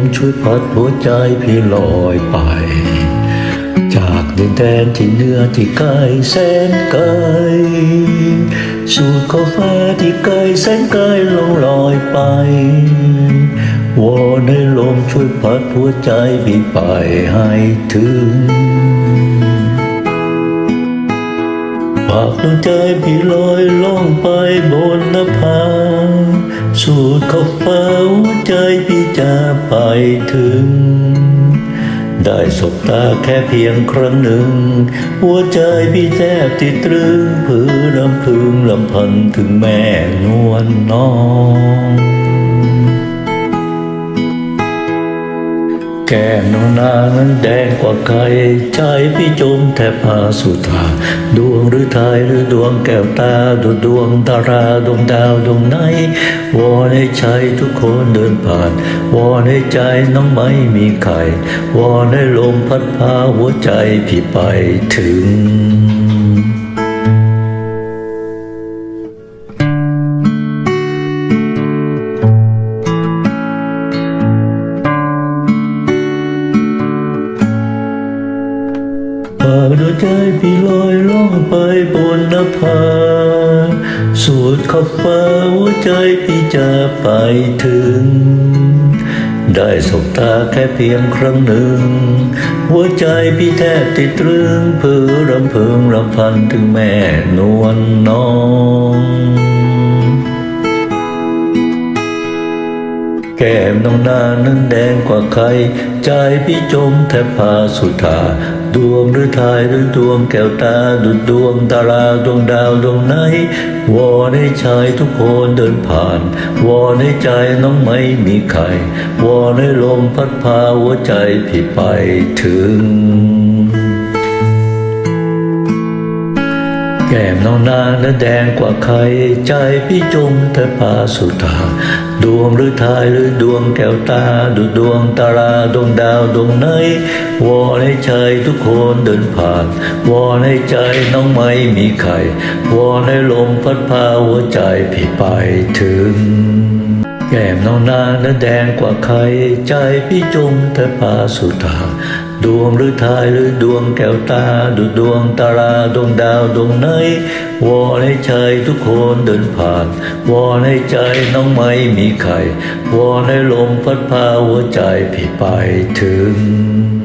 มช่วยพัดหัวใจพี่ลอยไป จากดินแดนที่เหนื้อที่ไกลแสนไกลสู่ขอบฟ้าที่ไกลแสนไกลลงลอยไปวอนให้ลมช่วยพัดหัวใจพี่ไปให้ถึงปากดวงใจพี่ลอยล่องไปบนนภาสูดขอบฟ้าหัวใจ จะไปถึง ได้สบตาแค่เพียงครั้งหนึ่ง หัวใจพี่แทบติดตรึงเพื่อลำพึงลำพันถึงแม่นวลน้อง แก้มน้องนางนั้นแดงกว่าใครใจพี่จมแทบพาสุธาดวงหรือไทยหรือดวงแก้วตาดูดวงดาราดวงดาวดวงไหนวอนให้ใจทุกคนเดินผ่าน วอนให้ใจน้องไม่มีใครวอนให้ลมพัดพาหัวใจพี่ไปถึง ใจพี่ลอยล่องไปบนนภาสูดขอบฟ้าหัวใจพี่จะไปถึง ได้สบตาแค่เพียงครั้งหนึ่ง หัวใจพี่แทบติดตรึงเพื่อรำพึงรำพันถึงแม่นวลน้อง แก้มน้องนานั้นแดงกว่าใคร ใจพี่จมแทบพาสุธาดวงหรือทายหรือดวงแก้วตาดุดดวงตาราดวงดาวดวงไหน วอนให้ชายทุกคนเดินผ่าน วอนให้ใจน้องไม่มีใคร วอนให้ลมพัดพาหัวใจพี่ไปถึง แก้มน้องนางนั้นแดงกว่าใคร ใจพี่จมแต่พาสุธาดวงหรือทายหรือดวงแก้วตา ดูดวงตาราดวงดาวดวงไหนวอนให้ใจทุกคนเดินผ่าน วอนให้ใจน้องไม่มีใคร วอนให้ลมพัดพาหัวใจพี่ไปถึงแก้มน้องนางนั้นแดงกว่าใคร ใจพี่จมแต่พาสุธา ดวงหรือทายหรือดวงแก้วตาดูดวงตาราดวงดาวดวงไหนวอนให้ใจทุกคนเดินผ่านวอนให้ใจน้องไม่มีใครวอนให้ลมพัดพาหัวใจพี่ไปถึง